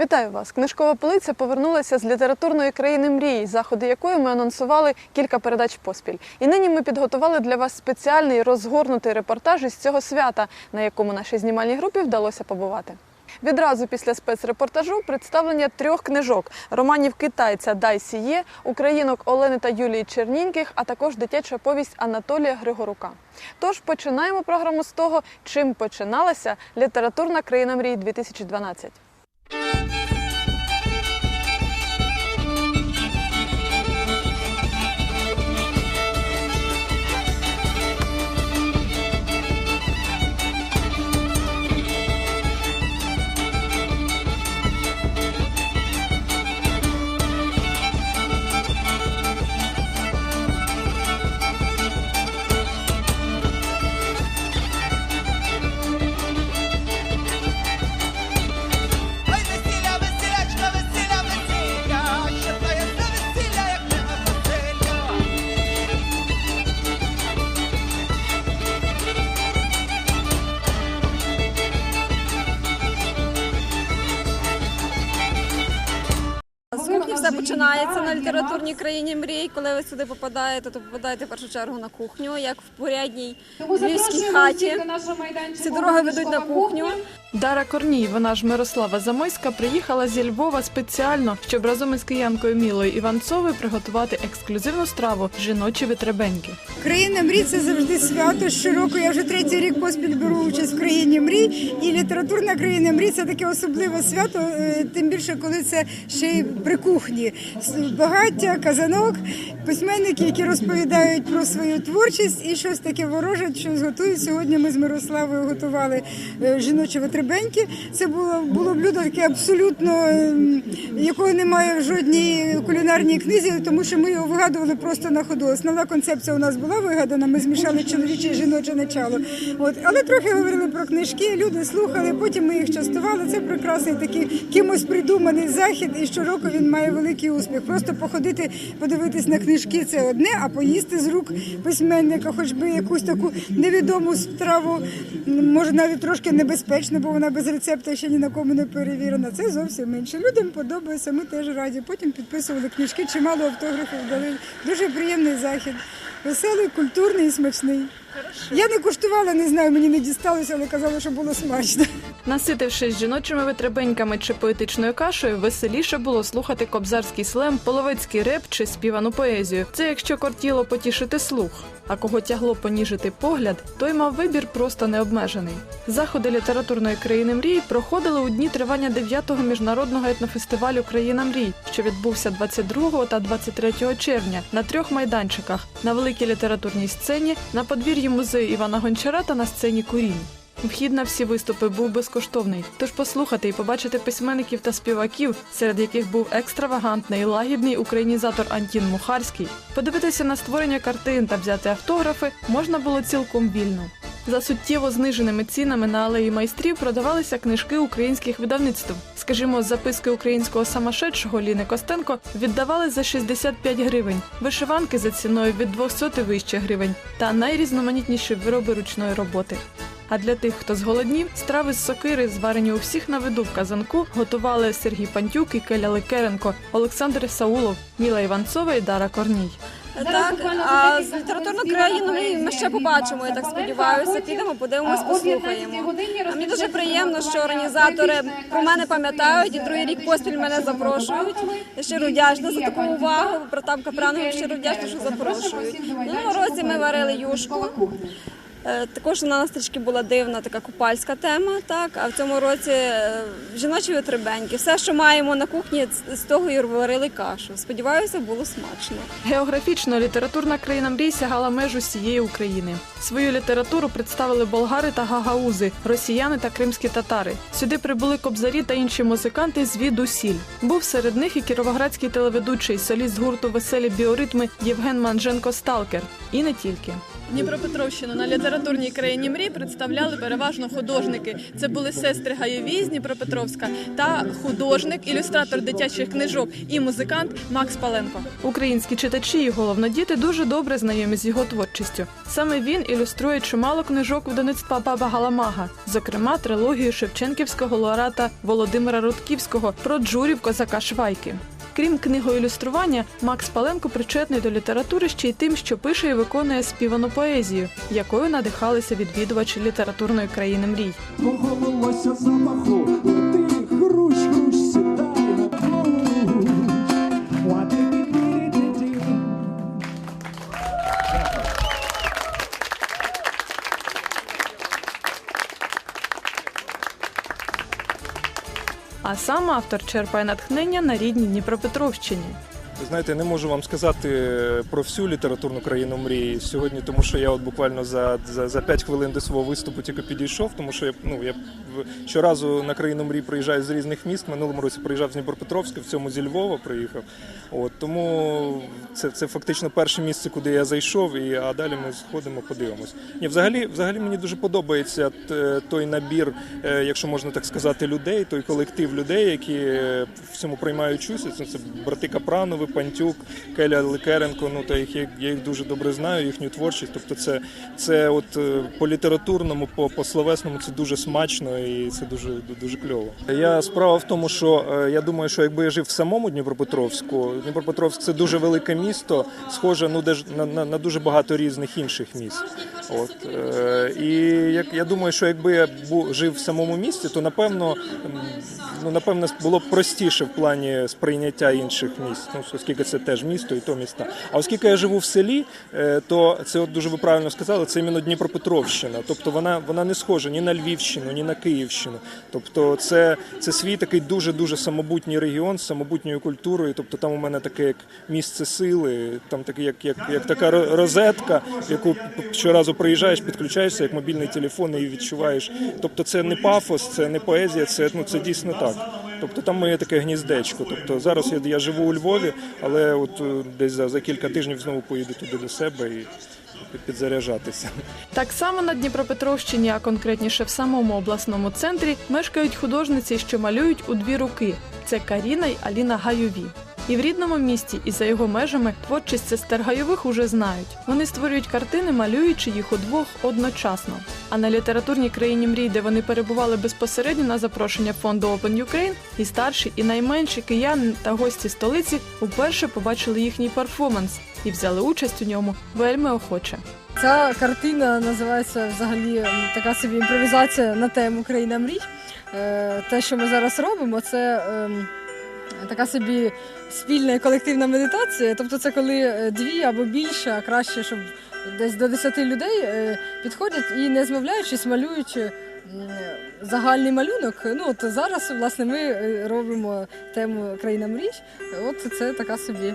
Вітаю вас! Книжкова полиця повернулася з літературної країни мрії, заходи якої ми анонсували кілька передач поспіль. І нині ми підготували для вас спеціальний розгорнутий репортаж із цього свята, на якому нашій знімальній групі вдалося побувати. Відразу після спецрепортажу представлення трьох книжок: романів китайця Дай Сіє, українок Олени та Юлії Черніньких, а також дитяча повість Анатолія Григорука. Тож починаємо програму з того, чим починалася літературна країна мрії 2012. Все починається на літературній країні мрій. Коли ви сюди попадаєте, то попадаєте в першу чергу на кухню, як в порядній львівській хаті. Всі дороги ведуть на кухню. Дара Корній, вона ж Мирослава Замойська, приїхала зі Львова спеціально, щоб разом із киянкою Мілою Іванцовою приготувати ексклюзивну страву жіночі витребеньки. Країна мрій це завжди свято. Щороку я вже третій рік поспіль беру участь в країні мрій. І літературна країна мрій це таке особливе свято, е, тим більше, коли це ще й при кухні. С- Багаття, казанок, письменники, які розповідають про свою творчість і щось таке вороже, щось готують. Сьогодні ми з Мирославою готували е, жіночі витребеньки. Це було було блюдо таке абсолютно ем, якого немає в жодній кулінарній книзі, тому що ми його вигадували просто на ходу. Основна концепція у нас була вигадана. Ми змішали чоловіче і жіноче начало. От але трохи говорили про книжки. Люди слухали. Потім ми їх частували. Це прекрасний такий кимось придуманий захід. І щороку він має великий успіх. Просто походити, подивитись на книжки це одне, а поїсти з рук письменника, хоч би якусь таку невідому страву, може навіть трошки небезпечно, бо вона без рецепту ще ні на кому не перевірена. Це зовсім менше. Людям подобається. Ми теж раді. Потім підписували книжки, чимало автографів дали. Дуже приємний захід. Веселий, культурний і смачний. Я не куштувала, не знаю, мені не дісталося, але казали, що було смачно. Наситившись жіночими витребеньками чи поетичною кашею, веселіше було слухати кобзарський слем, половецький реп чи співану поезію. Це якщо кортіло потішити слух. А кого тягло поніжити погляд, той мав вибір просто необмежений. Заходи літературної країни мрій проходили у дні тривання 9-го міжнародного етнофестивалю Країна мрій, що відбувся 22 та 23 червня на трьох майданчиках на великій літературній сцені, на подвір'ї музею Івана Гончара та на сцені Курінь. Вхід на всі виступи був безкоштовний, тож послухати і побачити письменників та співаків, серед яких був екстравагантний лагідний українізатор Антін Мухарський, подивитися на створення картин та взяти автографи можна було цілком вільно. За суттєво зниженими цінами на алеї майстрів продавалися книжки українських видавництв. Скажімо, записки українського самошедшого Ліни Костенко віддавали за 65 гривень, вишиванки за ціною від 200 і вище гривень та найрізноманітніші вироби ручної роботи. А для тих, хто зголоднів, страви з сокири, зварені у всіх на виду в казанку, готували Сергій Пантюк і Келя Ликеренко, Олександр Саулов, Міла Іванцова і Дара Корній. Так, а з літературну країну ми ще побачимо, я так сподіваюся. Підемо, подивимось, послухаємо. А мені дуже приємно, що організатори про мене пам'ятають і другий рік поспіль мене запрошують. Я щиро вдячна за таку увагу. Братам Капранові щиро вдячна, що запрошують. Минулого році ми варили юшку. Е, Також на нас трішки була дивна така купальська тема, так а в цьому році е, жіночі витребеньки. Все, що маємо на кухні, з- того і варили кашу. Сподіваюся, було смачно. Географічно літературна країна мрій сягала межу всієї України. Свою літературу представили болгари та гагаузи, росіяни та кримські татари. Сюди прибули кобзарі та інші музиканти звідусіль. Був серед них і кіровоградський телеведучий, соліст гурту Веселі біоритми Євген Манженко Сталкер. І не тільки. Дніпропетровщину на літературній країні мрій представляли переважно художники. Це були сестри Гаєві з Дніпропетровська та художник, ілюстратор дитячих книжок і музикант Макс Паленко. Українські читачі і головно діти дуже добре знайомі з його творчістю. Саме він ілюструє чимало книжок видавництва Баба Галамага, зокрема трилогію Шевченківського лауреата Володимира Рудківського про джурів козака Швайки. Крім книгоілюстрування, Макс Паленко причетний до літератури ще й тим, що пише і виконує співану поезію, якою надихалися відвідувачі літературної країни мрій. Мого запаху, автор черпає натхнення на рідній Дніпропетровщині. Знаєте, не можу вам сказати про всю літературну країну мрії сьогодні, тому що я от буквально за, за, за 5 хвилин до свого виступу тільки підійшов, тому що я ну я щоразу на країну мрій приїжджаю з різних міст. Минулому році приїжджав з Дніпропетровська, в цьому зі Львова приїхав. От тому це, це фактично перше місце, куди я зайшов, і а далі ми сходимо, подивимось. Ні, взагалі, взагалі мені дуже подобається той набір, е, якщо можна так сказати, людей, той колектив людей, які е, в цьому приймають участь. Це брати Капранови, Пантюк, Келя Ликеренко. Ну та їх я, їх дуже добре знаю, їхню творчість. Тобто, це, це от е, по літературному, по, по словесному це дуже смачно і це дуже дуже кльово. Я справа в тому, що е, я думаю, що якби я жив в самому Дніпропетровську, Дніпропетровськ це дуже велике місто, схоже ну, де на, на, на дуже багато різних інших міст. От е, і як я думаю, що якби я бу, жив в самому місті, то напевно ну напевно було б простіше в плані сприйняття інших міст. Ну оскільки це теж місто і то міста. А оскільки я живу в селі, е, то це от дуже ви правильно сказали. Це іменно Дніпропетровщина. Тобто вона вона не схожа ні на Львівщину, ні на Київщину. Тобто, це, це свій такий дуже дуже самобутній регіон з самобутньою культурою. Тобто там у мене таке як місце сили, там таке, як, як, як така розетка, яку щоразу приїжджаєш, підключаєшся як мобільний телефон і відчуваєш. Тобто, це не пафос, це не поезія, це ну це дійсно так. Тобто там моє таке гніздечко. Тобто зараз я, я живу у Львові, але от е, десь за, за кілька тижнів знову поїду туди до себе і підзаряджатися. Так само на Дніпропетровщині, а конкретніше в самому обласному центрі, мешкають художниці, що малюють у дві руки. Це Каріна й Аліна Гайові. І в рідному місті, і за його межами творчість сестер Гайових уже знають. Вони створюють картини, малюючи їх удвох одночасно. А на літературній країні мрій, де вони перебували безпосередньо на запрошення фонду Open Ukraine, і старші, і найменші кияни та гості столиці уперше побачили їхній перформанс і взяли участь у ньому вельми охоче. Ця картина називається взагалі така собі імпровізація на тему Країна мрій. Е, Те, що ми зараз робимо, це ем, така собі спільна і колективна медитація. Тобто, це коли е, дві або більше, а краще, щоб десь до 10 людей е, підходять і не змовляючись, малюють. Загальний малюнок. Ну от зараз, власне, ми е, робимо тему країна мрій. От це така собі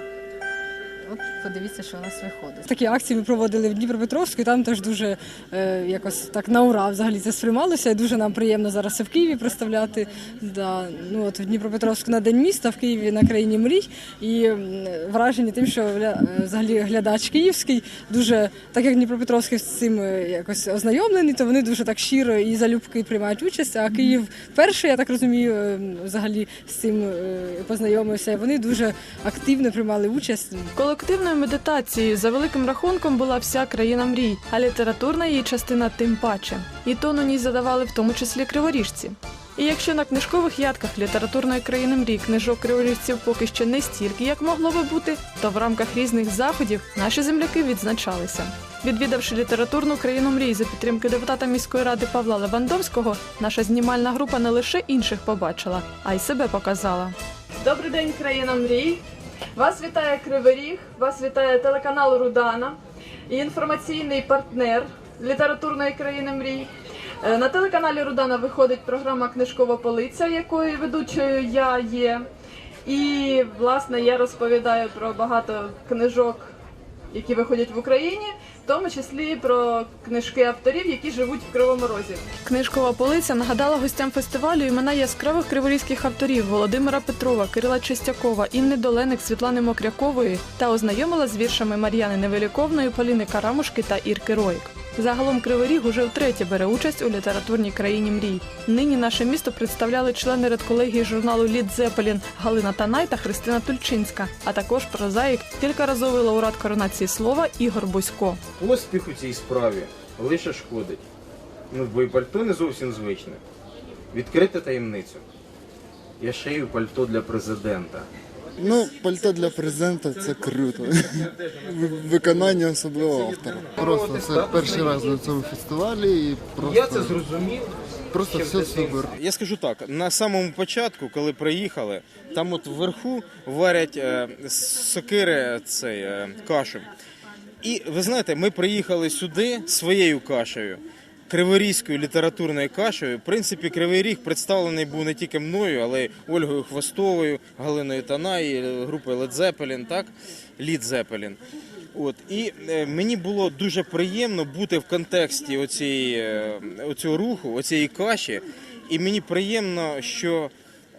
От подивіться, що у нас виходить. Такі акції ми проводили в Дніпропетровську, і там теж дуже е, якось так на ура взагалі це сприймалося. І дуже нам приємно зараз в Києві представляти. Да, ну от в Дніпропетровську на День міста, в Києві на країні мрій. І вражені тим, що е, взагалі глядач київський дуже, так як Дніпропетровський з цим е, якось ознайомлений, то вони дуже так щиро і залюбки приймають участь. А Київ перший, я так розумію, е, взагалі з цим познайомився. Вони дуже активно приймали участь. Колективною медитацією за великим рахунком була вся країна мрій, а літературна її частина тим паче. І тон у ній задавали в тому числі криворіжці. І якщо на книжкових ядках літературної країни мрій книжок криворіжців поки що не стільки, як могло би бути, то в рамках різних заходів наші земляки відзначалися. Відвідавши літературну країну мрій за підтримки депутата міської ради Павла Левандовського, наша знімальна група не лише інших побачила, а й себе показала. Добрий день, країна мрій. Вас вітає Кривий Ріг, вас вітає телеканал Рудана і інформаційний партнер літературної країни мрій. Е, На телеканалі Рудана виходить програма Книжкова полиця, якою ведучою я є. І власне я розповідаю про багато книжок, які виходять в Україні. Тому числі про книжки авторів, які живуть в Кривому Розі. Книжкова полиця нагадала гостям фестивалю імена яскравих криворізьких авторів Володимира Петрова, Кирила Чистякова, Інни Доленик, Світлани Мокрякової та ознайомила з віршами Мар'яни Невеликовної, Поліни Карамушки та Ірки Роїк. Загалом Кривий Ріг уже втретє бере участь у літературній країні мрій. Нині наше місто представляли члени редколегії журналу Лід Зепелін Галина Танай та Христина Тульчинська, а також прозаїк, кількаразовий лауреат коронації слова Ігор Бусько. Поспіх у цій справі лише шкодить. Ну, бо і пальто не зовсім звичне. Відкрити таємницю. Я шию пальто для президента. Ну, пальто для президента це круто. Виконання особливого автора. Просто це перший раз на цьому фестивалі і Я це зрозумів. просто все супер. Я скажу так: на самому початку, коли приїхали, там от вверху варять е, сокири цей, е, кашу. І ви знаєте, ми приїхали сюди своєю кашею. Криворізькою літературною кашею. В принципі, Кривий Ріг представлений був не тільки мною, але й Ольгою Хвостовою, Галиною Танай, е, групою Led Zeppelin, так? Лід Zeppelin. От і е, мені було дуже приємно бути в контексті оцієї, е, оцього руху, оцієї каші. І мені приємно, що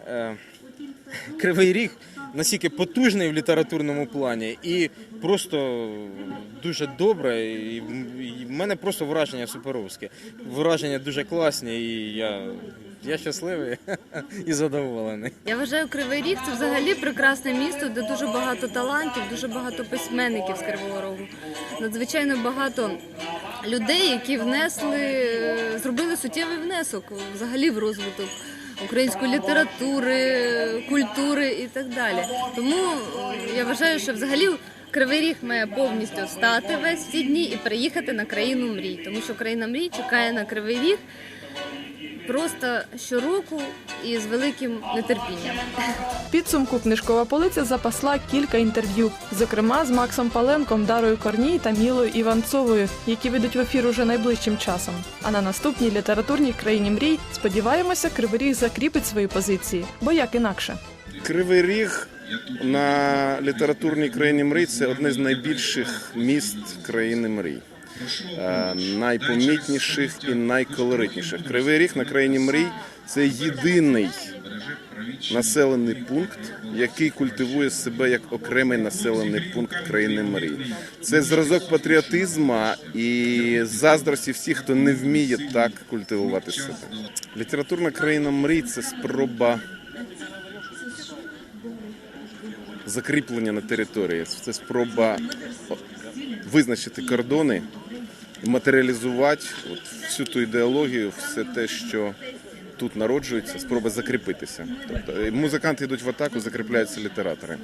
е, Кривий Ріг настільки потужний в літературному плані і просто дуже добре. І в мене просто враження суперовське. Враження дуже класні, і я, я щасливий і задоволений. Я вважаю, Кривий Ріг це взагалі прекрасне місто, де дуже багато талантів, дуже багато письменників з Кривого Рогу. Надзвичайно багато людей, які внесли, е, зробили суттєвий внесок взагалі в розвиток української літератури, культури і так далі. Тому е, я вважаю, що взагалі. Кривий Ріг має повністю встати весь ці дні і приїхати на країну мрій, тому що країна мрій чекає на Кривий Ріг просто щороку і з великим нетерпінням. Підсумку книжкова полиця запасла кілька інтерв'ю, зокрема з Максом Паленком, Дарою Корній та Мілою Іванцовою, які ведуть в ефір уже найближчим часом. А на наступній літературній країні мрій сподіваємося, Кривий Ріг закріпить свої позиції, бо як інакше. Кривий Ріг на літературній країні мрій це одне з найбільших міст країни мрій. Е, найпомітніших і найколоритніших. Кривий Ріг на країні мрій це єдиний населений пункт, який культивує себе як окремий населений пункт країни мрій. Це зразок патріотизму і заздрості всіх, хто не вміє так культивувати себе. Літературна країна мрій це спроба закріплення на території. Це спроба визначити кордони, матеріалізувати от всю ту ідеологію, все те, що тут народжується, спроба закріпитися. Тобто е, музиканти йдуть в атаку, закріпляються літератори.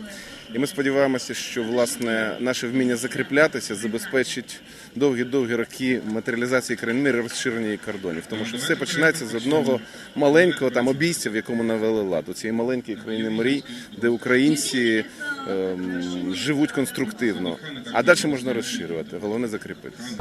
І ми сподіваємося, що власне наше вміння закріплятися забезпечить довгі-довгі роки матеріалізації країни і розширення її кордонів. Тому що все починається з одного маленького там обійстя, в якому навели лад. У цієї маленької країни мрій, де українці ем, живуть конструктивно. А далі можна розширювати. Головне закріпитися.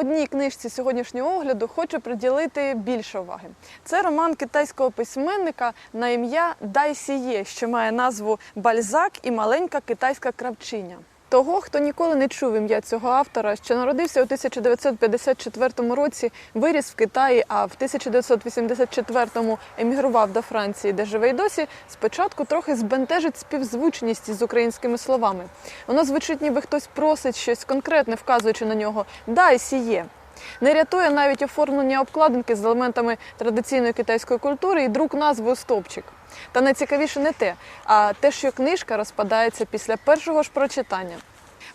Одній книжці сьогоднішнього огляду хочу приділити більше уваги. Це роман китайського письменника на ім'я Дай Сіє, що має назву Бальзак і маленька китайська кравчиня. Того, хто ніколи не чув ім'я цього автора, що народився у 1954 році, виріс в Китаї, а в 1984-му емігрував до Франції, де живе й досі, спочатку трохи збентежить співзвучність із українськими словами. Воно звучить, ніби хтось просить щось конкретне, вказуючи на нього Дай сіє. Не рятує навіть оформлення обкладинки з елементами традиційної китайської культури і друк назви у стовпчик. Та найцікавіше не те, а те, що книжка розпадається після першого ж прочитання.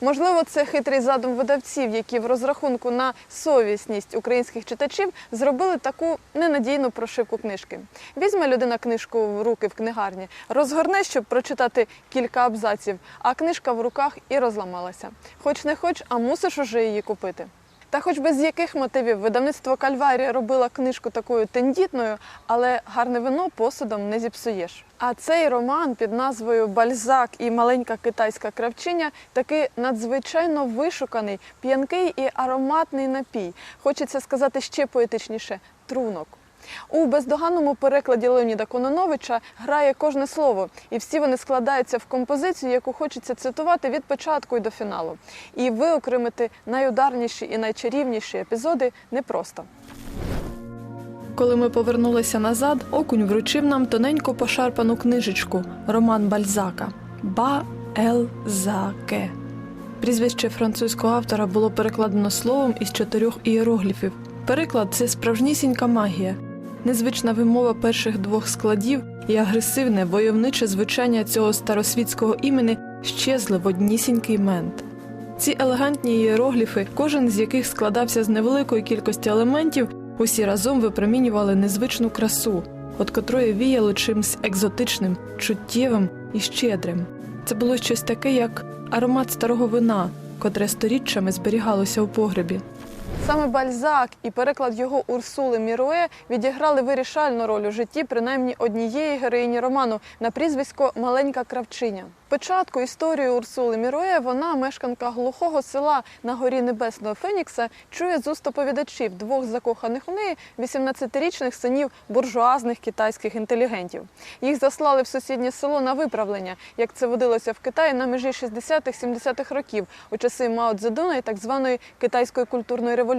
Можливо, це хитрий задум видавців, які в розрахунку на совісність українських читачів зробили таку ненадійну прошивку книжки. Візьме людина книжку в руки в книгарні, розгорне, щоб прочитати кілька абзаців, а книжка в руках і розламалася. Хоч не хоч, а мусиш уже її купити. Та хоч би з яких мотивів видавництво Кальварія робила книжку такою тендітною, але гарне вино посудом не зіпсуєш. А цей роман під назвою Бальзак і маленька китайська кравчиня таки надзвичайно вишуканий, п'янкий і ароматний напій. Хочеться сказати ще поетичніше трунок. У бездоганному перекладі Леоніда Кононовича грає кожне слово, і всі вони складаються в композицію, яку хочеться цитувати від початку і до фіналу. І виокремити найударніші і найчарівніші епізоди непросто. Коли ми повернулися назад, окунь вручив нам тоненько пошарпану книжечку Роман Бальзака Ба Ел. Прізвище французького автора було перекладено словом із чотирьох ієрогліфів. Переклад це справжнісінька магія. Незвична вимова перших двох складів і агресивне войовниче звучання цього старосвітського імені щезли в однісінький мент. Ці елегантні ієрогліфи, кожен з яких складався з невеликої кількості елементів, усі разом випромінювали незвичну красу, от котрої віяло чимсь екзотичним, чуттєвим і щедрим. Це було щось таке, як аромат старого вина, котре сторіччями зберігалося у погребі. Саме Бальзак і переклад його Урсули Міруе відіграли вирішальну роль у житті принаймні однієї героїні роману на прізвисько Маленька кравчиня. Спочатку історію Урсули Міруе вона, мешканка глухого села на горі Небесного Фенікса, чує з уст оповідачів двох закоханих у неї 18-річних синів буржуазних китайських інтелігентів. Їх заслали в сусіднє село на виправлення, як це водилося в Китаї на межі 60-70-х років у часи Мао Цзедуна і так званої китайської культурної революції.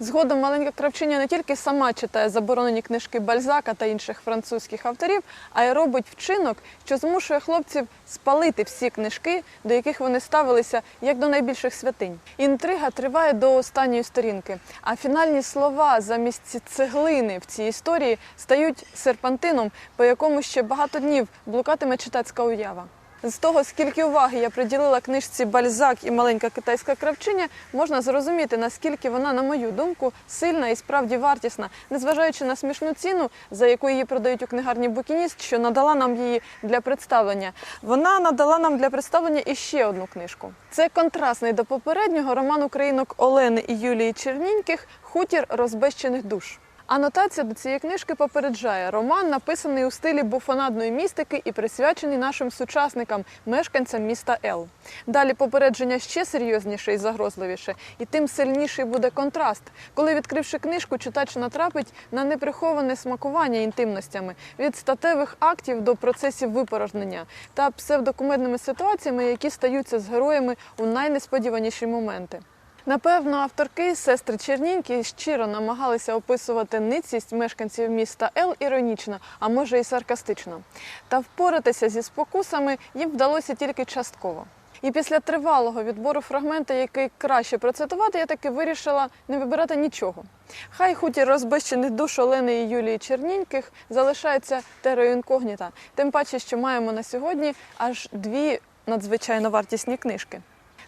Згодом маленька кравчиня не тільки сама читає заборонені книжки Бальзака та інших французьких авторів, а й робить вчинок, що змушує хлопців спалити всі книжки, до яких вони ставилися як до найбільших святинь. Інтрига триває до останньої сторінки, а фінальні слова замість цеглини в цій історії стають серпантином, по якому ще багато днів блукатиме читацька уява. З того, скільки уваги я приділила книжці Бальзак і маленька китайська кравчиня, можна зрозуміти, наскільки вона, на мою думку, сильна і справді вартісна, незважаючи на смішну ціну, за яку її продають у книгарні Букініст, що надала нам її для представлення. Вона надала нам для представлення іще одну книжку. Це контрастний до попереднього роман українок Олени і Юлії Черніньких Хутір розбещених душ. Анотація до цієї книжки попереджає роман, написаний у стилі буфонадної містики і присвячений нашим сучасникам, мешканцям міста Ел. Далі попередження ще серйозніше і загрозливіше, і тим сильніший буде контраст, коли, відкривши книжку, читач натрапить на неприховане смакування інтимностями від статевих актів до процесів випорожнення та псевдокумедними ситуаціями, які стаються з героями у найнесподіваніші моменти. Напевно, авторки сестри Чернінькі щиро намагалися описувати ницість мешканців міста Ел іронічно, а може і саркастично. Та впоратися зі спокусами їм вдалося тільки частково. І після тривалого відбору фрагмента, який краще процитувати, я таки вирішила не вибирати нічого. Хай хутір розбещених душ Олени і Юлії Черніньких залишається терою інкогніта, тим паче, що маємо на сьогодні аж дві надзвичайно вартісні книжки.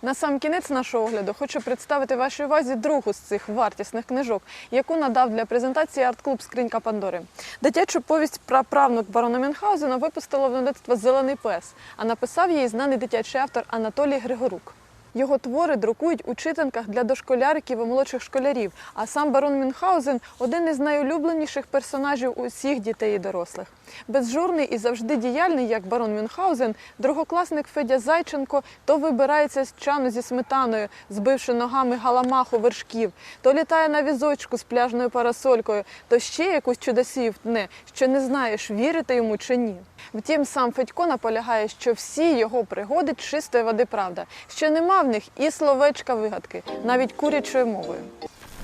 На сам кінець нашого огляду хочу представити вашій увазі другу з цих вартісних книжок, яку надав для презентації арт-клуб Скринька Пандори. Дитячу повість про правнук барона Мюнхгаузена випустило видавництво Зелений пес, а написав її знаний дитячий автор Анатолій Григорук. Його твори друкують у читанках для дошколяриків і молодших школярів. А сам барон Мюнхгаузен один із найулюбленіших персонажів усіх дітей і дорослих. Безжурний і завжди діяльний, як барон Мюнхгаузен, другокласник Федя Зайченко то вибирається з чану зі сметаною, збивши ногами галамаху вершків, то літає на візочку з пляжною парасолькою, то ще якусь чудосію втне, що не знаєш, вірити йому чи ні. Втім, сам Федько наполягає, що всі його пригоди чистої води правда, що нема в них і словечка вигадки, навіть курячою мовою.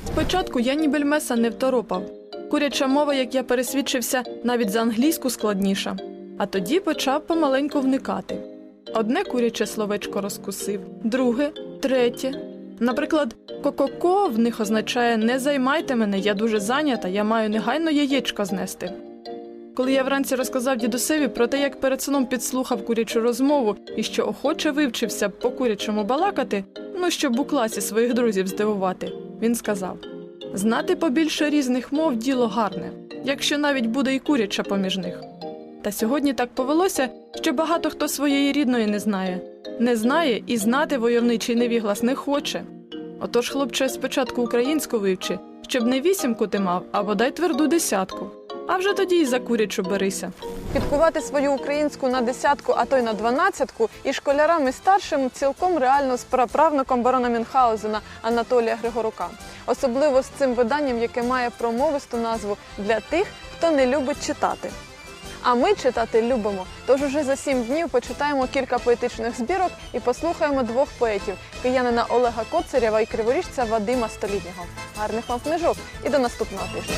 Спочатку я ні бельмеса не второпав. Куряча мова, як я пересвідчився, навіть за англійську складніша. А тоді почав помаленьку вникати. Одне куряче словечко розкусив, друге, третє. Наприклад, кококо в них означає не займайте мене, я дуже зайнята, я маю негайно яєчко знести. Коли я вранці розказав дідусеві про те, як перед сном підслухав курячу розмову і що охоче вивчився по курячому балакати, ну щоб у класі своїх друзів здивувати, він сказав: знати побільше різних мов діло гарне, якщо навіть буде і куряча поміж них. Та сьогодні так повелося, що багато хто своєї рідної не знає, не знає і знати войовничий невіглас не хоче. Отож, хлопче, спочатку українську вивчи, щоб не вісімку ти мав, а бодай тверду десятку. А вже тоді й за курячу берися. Підкувати свою українську на десятку, а то й на дванадцятку, і школярам і старшим цілком реально з праправником барона Мюнхгаузена Анатолія Григорука. особливо з цим виданням, яке має промовисту назву для тих, хто не любить читати. А ми читати любимо. Тож уже за сім днів почитаємо кілька поетичних збірок і послухаємо двох поетів киянина Олега Коцарєва і криворіжця Вадима Столітнього. Гарних вам книжок і до наступного тижня.